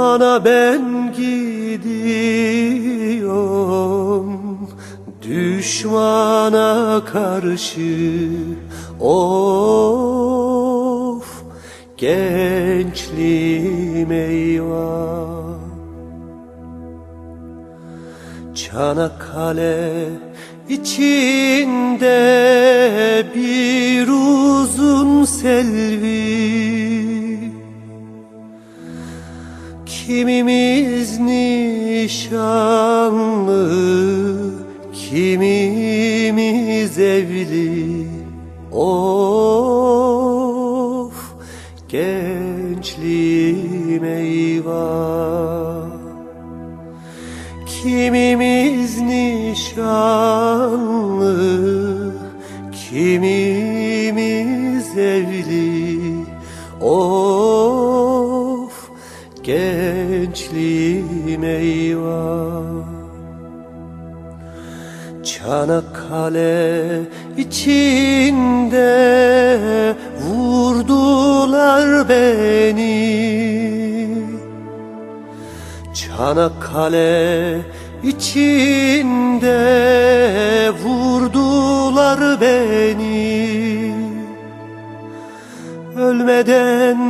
Ana ben gidiyorum. Düşmana karşı. Of gençliğim eyvah. Çanakkale içinde Kimimiz nişanlı, kimimiz evli. Of gençliğim eyvah. Kimimiz nişanlı, kimimiz evli. Of gençliğim eyvah. Çanakkale içinde vurdular beni. Çanakkale içinde vurdular beni. Ölmeden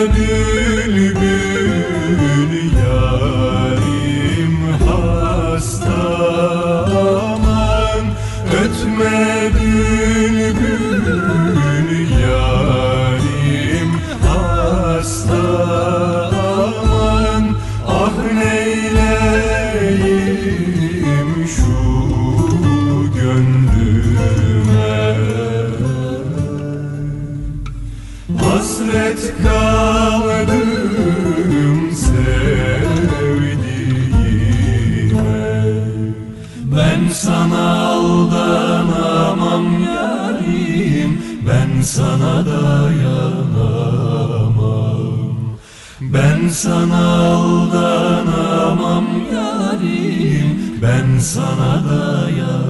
Ötme hasret kaldım sevdiğime. Ben sana aldanamam yarim Ben sana dayanamam. Ben sana aldanamam yarim Ben sana dayanamam.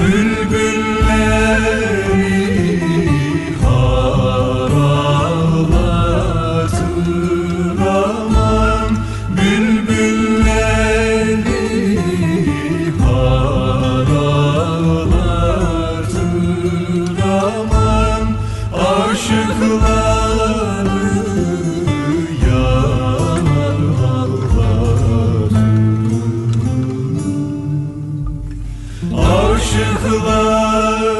bülbül aşıklar.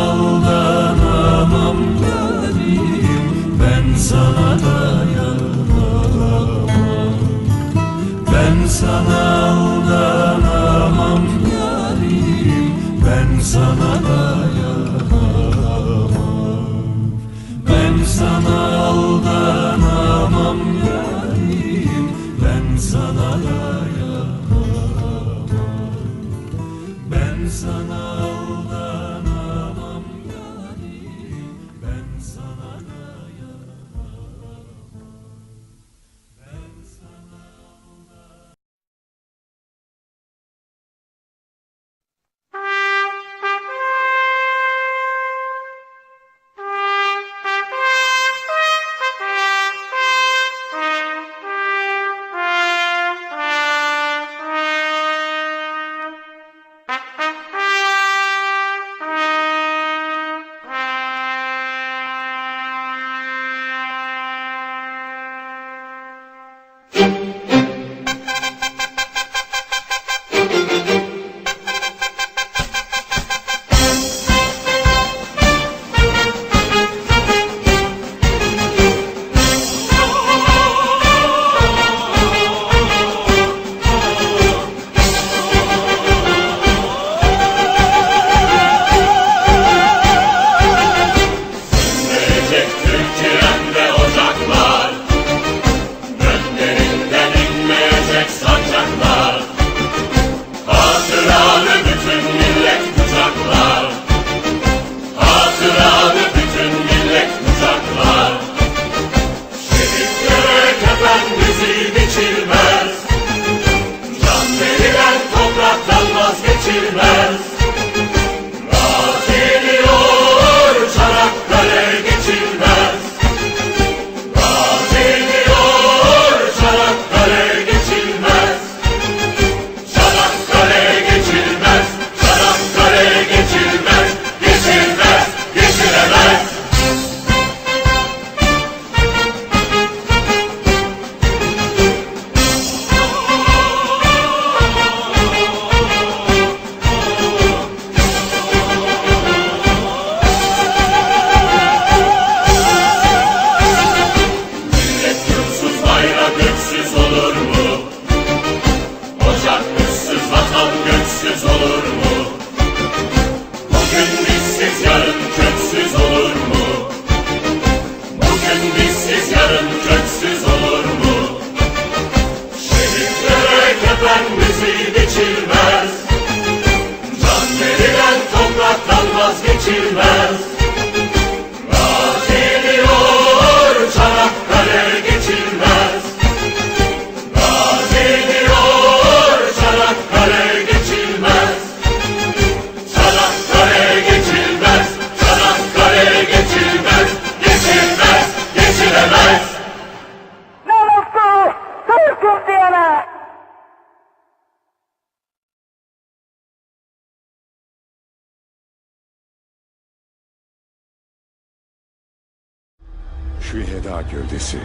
Şüheda gövdesi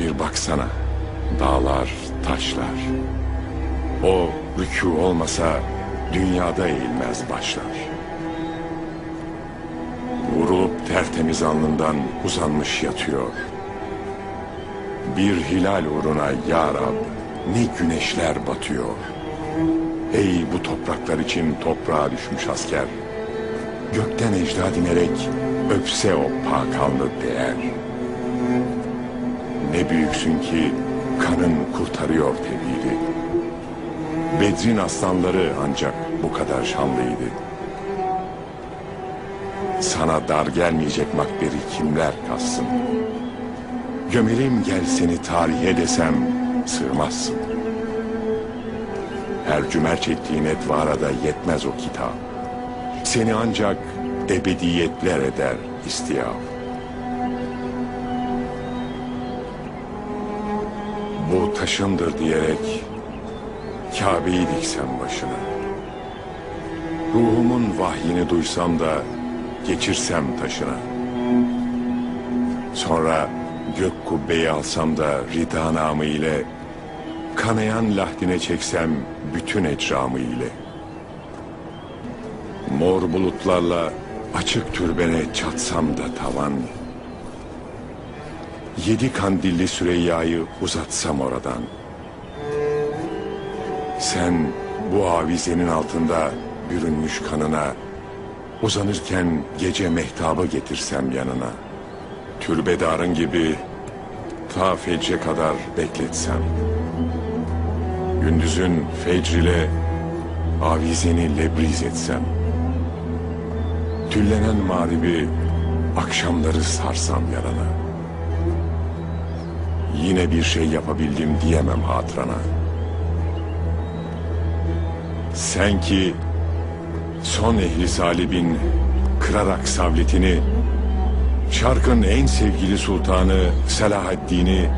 bir baksana. Dağlar, taşlar. O rükû olmasa dünyada eğilmez başlar. Vurulup tertemiz alnından uzanmış yatıyor. Bir hilal uğruna ya Rab ne güneşler batıyor. Ey bu topraklar için toprağa düşmüş asker. Gökten ecda dinerek öpse o pakallı değer. Ne büyüksün ki kanın kurtarıyor tebiri. Bedrin aslanları ancak bu kadar şanlıydı. Sana dar gelmeyecek makberi kimler kassın? Gömelim gel seni tarihe desem sığmazsın. Her cümer çektiğin etvara yetmez o kitap. Seni ancak ebediyetler eder istiyaf. Bu taşındır diyerek Kabe'yi diksem başına. Ruhumun vahyini duysam da geçirsem taşına. Sonra gök kubbeyi alsam da rida namı ile kanayan lahdine çeksem bütün ecramı ile. Mor bulutlarla açık türbene çatsam da tavan. Yedi kandilli Süreyya'yı uzatsam oradan. Sen bu avizenin altında bürünmüş kanına uzanırken gece mehtabı getirsem yanına. Türbedarın gibi ta fecre kadar bekletsem. Gündüzün fecrile avizeni lebriz etsem. Tüllenen mağribi akşamları sarsam yarana. Yine bir şey yapabildim diyemem hatırana. Sen ki son ehli salibin kırarak savletini, şarkın en sevgili sultanı Selahaddin'i,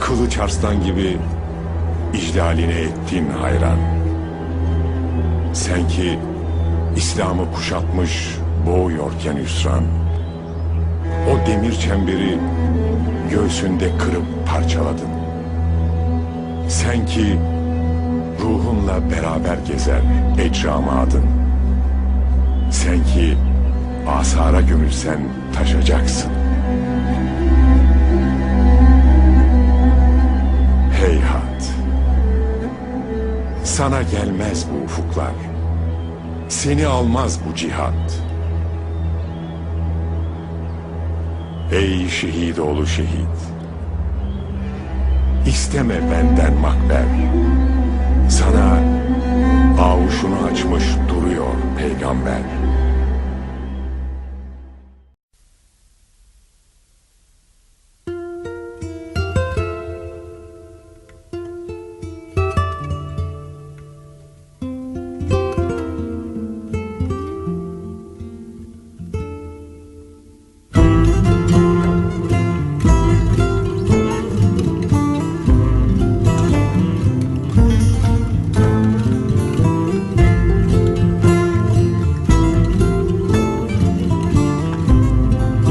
kılıç arslan gibi iclaline ettin hayran. Sen ki İslam'ı kuşatmış boğuyorken hüsran, o demir çemberi göğsünde kırıp parçaladın. Sen ki ruhunla beraber gezer ecramı adın. Sen ki asara gömülsen taşacaksın. Heyhat. Sana gelmez bu ufuklar. Seni almaz bu cihat. Ey şehit oğlu şehit. İsteme benden makber. Sana avuşunu açmış duruyor peygamber.